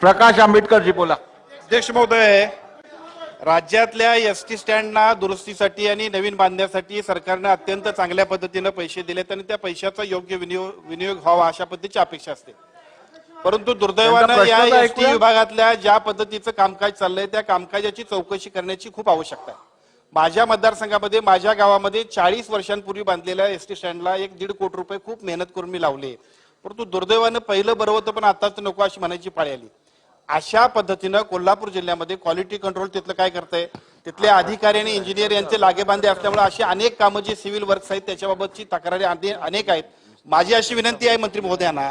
प्रकाश आंबेडकर जी बोला. अध्यक्ष महोदय राज्यातल्या एस टी स्टँडना दुरुस्तीसाठी आणि नवीन बांधण्यासाठी सरकारनं अत्यंत चांगल्या पद्धतीनं पैसे दिलेत आणि त्या पैशाचा योग्य विनियोग विनियोग व्हावा अशा पद्धतीची अपेक्षा असते. परंतु दुर्दैवानं या एस टी. विभागातल्या ज्या पद्धतीचं कामकाज चाललंय त्या कामकाजाची चौकशी करण्याची खूप आवश्यकता आहे. माझ्या मतदारसंघामध्ये माझ्या गावामध्ये चाळीस वर्षांपूर्वी बांधलेल्या एस टी स्टँडला एक दीड कोटी रुपये खूप मेहनत करून मी लावले. परंतु दुर्दैवानं पहिलं बरं होतं पण आताच नको अशी म्हणायची पाळी आली. अशा पद्धतीनं कोल्हापूर जिल्ह्यामध्ये क्वालिटी कंट्रोल तिथलं काय करतंय? तिथले अधिकारी आणि इंजिनियर यांचे लागेबांधे असल्यामुळे अशी अनेक कामं जी सिव्हिल वर्क्स आहेत त्याच्याबाबतची तक्रारी अनेक आहेत. माझी अशी विनंती आहे मंत्री महोदयांना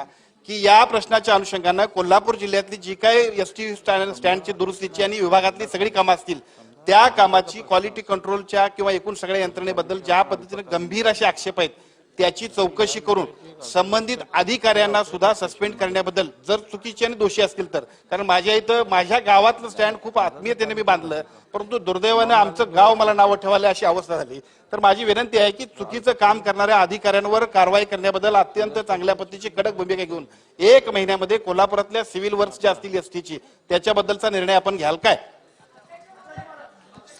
की या प्रश्नाच्या अनुषंगानं कोल्हापूर जिल्ह्यातली जी काय एस टी स्टँडची दुरुस्तीची आणि विभागातली सगळी कामं असतील त्या कामाची क्वालिटी कंट्रोलच्या किंवा एकूण सगळ्या यंत्रणेबद्दल ज्या पद्धतीनं गंभीर असे आक्षेप आहेत त्याची चौकशी करून संबंधित अधिकाऱ्यांना सुद्धा सस्पेंड करण्याबद्दल जर चुकीचे आणि दोषी असतील तर. कारण माझ्या इथं माझ्या गावातलं स्टँड खूप आत्मीयतेने मी बांधलं. परंतु दुर्दैवानं आमचं गाव मला नावं ठेवायला अशी अवस्था झाली. तर माझी विनंती आहे की चुकीचं काम करणाऱ्या अधिकाऱ्यांवर कारवाई करण्याबद्दल अत्यंत चांगल्या पद्धतीची कडक भूमिका घेऊन एक महिन्यामध्ये कोल्हापुरातल्या सिव्हिल वर्क्स ज्या असतील एसटीची त्याच्याबद्दलचा निर्णय आपण घ्याल काय?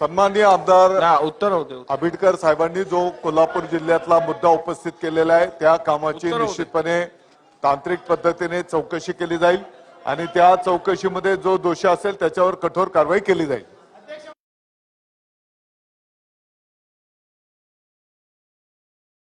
सन्माननीय आमदार उत्तर होते. आंबेडकर साहेबांनी जो कोल्हापूर जिल्ह्यातला मुद्दा उपस्थित केलेला आहे त्या कामाची. निश्चितपणे तांत्रिक पद्धतीने चौकशी केली जाईल आणि त्या चौकशीमध्ये जो दोषी असेल त्याच्यावर कठोर कारवाई केली जाईल